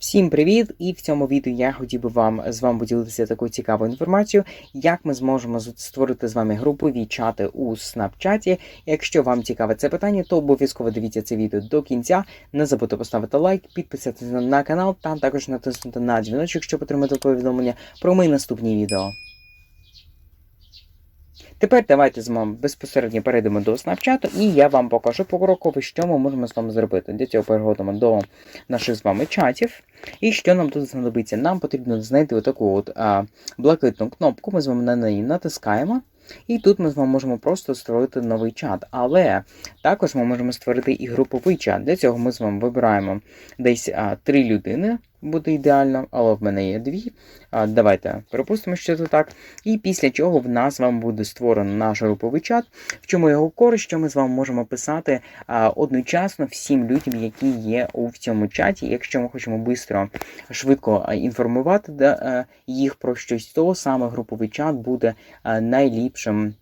Всім привіт! І в цьому відео я хотів би вам з вами поділитися такою цікавою інформацією, як ми зможемо створити з вами групові чати у Снапчаті. Якщо вам цікаве це питання, то обов'язково дивіться це відео до кінця. Не забудьте поставити лайк, підписатися на канал та також натиснути на дзвіночок, щоб отримати повідомлення про мої наступні відео. Тепер давайте з вами безпосередньо перейдемо до Snapchat, і я вам покажу покроково, що ми можемо з вами зробити. Для цього переходимо до наших з вами чатів. І що нам тут знадобиться? Нам потрібно знайти отаку от а, блакитну кнопку. Ми з вами на неї натискаємо. І тут ми з вами можемо просто створити новий чат. Але також ми можемо створити і груповий чат. Для цього ми з вами вибираємо десь а, три людини. Буде ідеально, але в мене є дві. Давайте припустимо, що це так. І після чого в нас з вами буде створено наш груповий чат. В чому його користь, що ми з вами можемо писати одночасно всім людям, які є у цьому чаті. Якщо ми хочемо швидко, швидко інформувати е, їх про щось, то саме груповий чат буде найліпшим.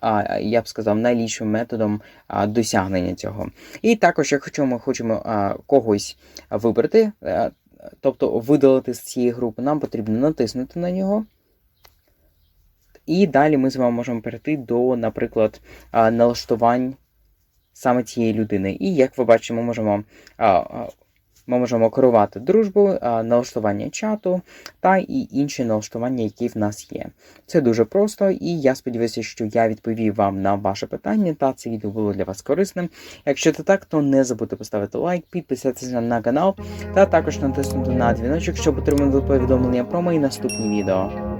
А я б сказав, найліпшим методом досягнення цього. І також, якщо ми хочемо когось вибрати, е, тобто видалити з цієї групи, нам потрібно натиснути на нього. І далі ми з вами можемо перейти до, наприклад, налаштувань саме цієї людини. І як ви бачите, ми можемо, ми можемо керувати дружбою, налаштування чату та і інші налаштування, які в нас є. Це дуже просто, і я сподіваюся, що я відповів вам на ваше питання, та це відео було для вас корисним. Якщо це так, то не забудьте поставити лайк, підписатися на канал та також натиснути на дзвіночок, щоб отримати повідомлення про мої наступні відео.